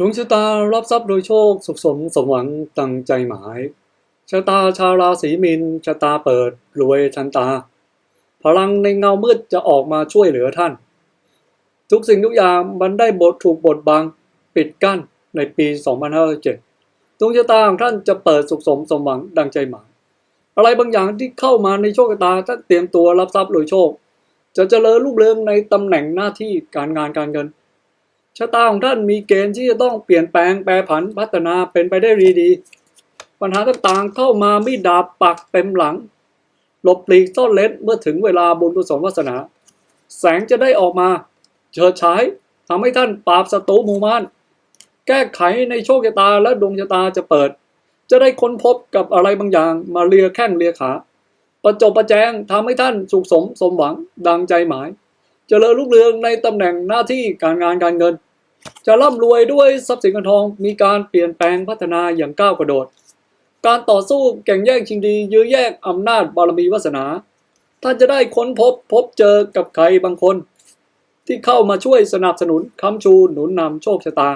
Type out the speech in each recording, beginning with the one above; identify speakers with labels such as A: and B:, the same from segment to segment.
A: ดวงชะตารับทรัพย์โดยโชค สุขสมสมหวังดังใจหมายชะตาชาวราศีมีนชะตาเปิดรวยชันตา พลังในเงามืดจะออกมาช่วยเหลือท่าน ทุกสิ่งทุกอย่างมันได้บทถูกบทบัง ปิดกั้นในปี 2507ดวงชะตาของท่านจะเปิดสุขสมสมหวังดังใจหมาย อะไรบางอย่างที่เข้ามาในโชคชะตาท่านเตรียมตัวรับทรัพย์โดยโชค จะเจริญรุ่งเรืองในตำแหน่งหน้าที่การงานการเงิน ชะตาของท่านมีเกณฑ์ที่จะต้องเปลี่ยนแปลงแปรผันพัฒนาเป็นไปได้ดีดีปัญหาต่างๆเข้ามาไม่ดาบปักเต็มหลัง หลบปลีกซ่อนเล็ดเมื่อถึงเวลาบุญกุศลวาสนา แสงจะได้ออกมาเฉิดฉายทำให้ท่านปราบศัตรูหมู่มานแก้ไขในโชคชะตาและดวงชะตาจะเปิด จะได้ค้นพบกับอะไรบางอย่างมาเลียแข้งเลียขา ประจบประแจงทำให้ท่านสุขสมสมหวังดังใจหมายเจริญรุ่งเรืองในตำแหน่งหน้าที่การงานการเงิน จะร่ำรวยด้วยทรัพย์สินเงินทองมีการเปลี่ยนแปลงพัฒนาอย่างก้าวกระโดด การต่อสู้แข่งแย่งชิงดี ยื้อแย่งอำนาจบารมีวาสนา ท่านจะได้ค้นพบพบเจอกับใครบางคน ที่เข้ามาช่วยสนับสนุนค้ำชูหนุนนำโชคชะตา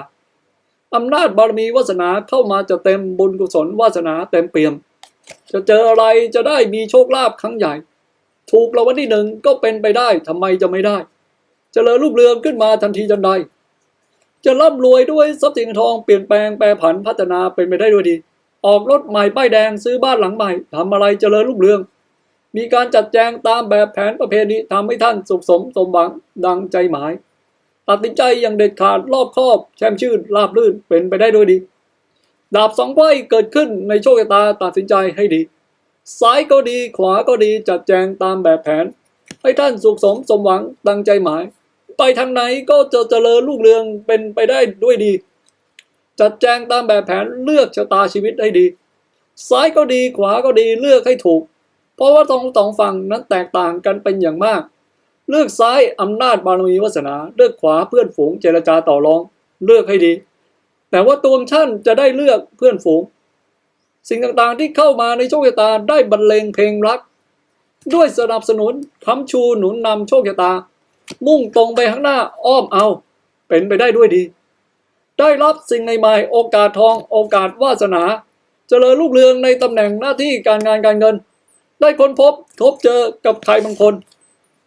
A: อำนาจบารมีวาสนาเข้ามาจะเต็มบุญกุศลวาสนาเต็มเปี่ยม จะเจออะไรจะได้มีโชคลาภครั้งใหญ่ ถูกรางวัลที่หนึ่งก็เป็นไปได้ทำไมจะไม่ได้เจริญรุ่งเรืองขึ้นมาทันทีทันใด จะร่ำรวยด้วยทรัพย์สินทองเปลี่ยนแปลงแปรผันพัฒนาเป็นไปได้ด้วยดี ออกรถใหม่ป้ายแดงซื้อบ้านหลังใหม่ทำอะไรเจริญรุ่งเรือง มีการจัดแจงตามแบบแผนประเพณีทำให้ท่านสุขสมสมหวังดังใจหมาย ตัดสินใจอย่างเด็ดขาดรอบคอบ แช่มชื่นราบรื่นเป็นไปได้ด้วยดี ดาบสองไพ่เกิดขึ้นในโชคชะตาตัดสินใจให้ดี ซ้ายก็ดีขวาก็ดีจัดแจงตามแบบแผน ให้ท่านสุขสมสมหวังดังใจหมาย ไปทางไหนก็จะเจริญรุ่งเรืองเป็นไปได้ด้วยดี จัดแจงตามแบบแผนเลือกชะตาชีวิตให้ดี ซ้ายก็ดีขวาก็ดีเลือกให้ถูก เพราะว่าตรงสองฝั่งนั้นแตกต่างกันเป็นอย่างมาก เลือกซ้ายอำนาจบารมีวาสนา เลือกขวาเพื่อนฝูงเจรจาต่อรอง เลือกให้ดี แต่ว่าตัวท่านจะได้เลือกเพื่อนฝูง สิ่งต่างๆที่เข้ามาในโชคชะตาได้บรรเลงเพลงรัก ด้วยสนับสนุนค้ำชูหนุนนำโชคชะตา มุ่งตรงไปข้างหน้าอ้อมเอา เป็นไปได้ด้วยดี ได้รับสิ่งใหม่ๆโอกาสทองโอกาสวาสนาเจริญรุ่งเรืองในตำแหน่งหน้าที่การงานการเงิน ได้ค้นพบพบเจอกับใครบางคน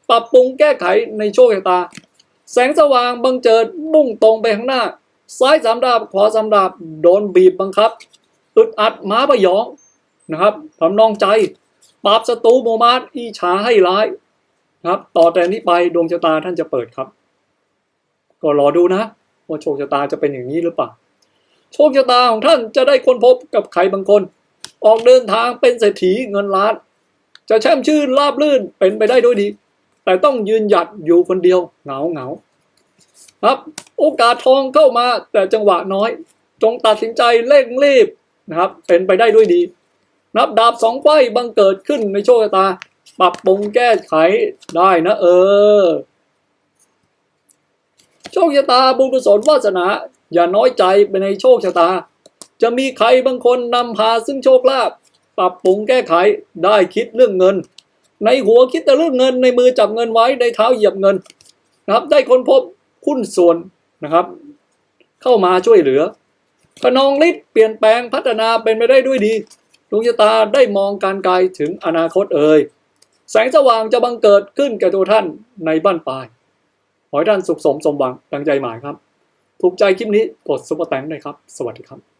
A: ปรับปรุงแก้ไขในโชคชะตา แสงสว่างบังเจิดมุ่งตรงไปข้างหน้า ซ้ายสามดาบขวาสามดาบโดนบีบบังคับอึดอัดม้าพยองนะครับทำนองใจ ปราบศัตรูโมมาดอีฉาให้ร้าย ครับ ต่อแต่นี้ไปดวงชะตาท่านจะเปิดครับ ก็รอดูนะว่าโชคชะตาจะเป็นอย่างนี้หรือเปล่า โชคชะตาของท่านจะได้ค้นพบกับใครบางคน ออกเดินทางเป็นเศรษฐีเงินล้าน จะแช่มชื่นราบลื่นเป็นไปได้ด้วยดี แต่ต้องยืนหยัดอยู่คนเดียวเหงาเหงาครับ โอกาสทองเข้ามาแต่จังหวะน้อย จงตัดสินใจเร่งรีบนะครับ เป็นไปได้ด้วยดีนับดาบสองไขว้บังเกิดขึ้นในโชคชะตา ปรับปรุงแก้ไขได้นะเออ โชคชะตาบุญกุศลวาสนา อย่าน้อยใจไปในโชคชะตา จะมีใครบางคนนำพาซึ่งโชคลาภปรับปรุงแก้ไขได้คิดเรื่องเงิน ในหัวคิดแต่เรื่องเงินในมือจับเงินไว้ในเท้าเหยียบเงินนะครับ ได้ค้นพบหุ้นส่วนนะครับ เข้ามาช่วยเหลือขนองฤทธิ์เปลี่ยนแปลงพัฒนาเป็นไปได้ด้วยดีดวงชะตาได้มองการไกลถึงอนาคตเอ่ย แสงสว่างจะบังเกิดขึ้นแก่ตัวท่านในบ้านปลาย ขอให้ท่านสุขสมสมหวังดังใจหมายครับ ถูกใจคลิปนี้กดซุปเปอร์แตงได้ครับ สวัสดีครับ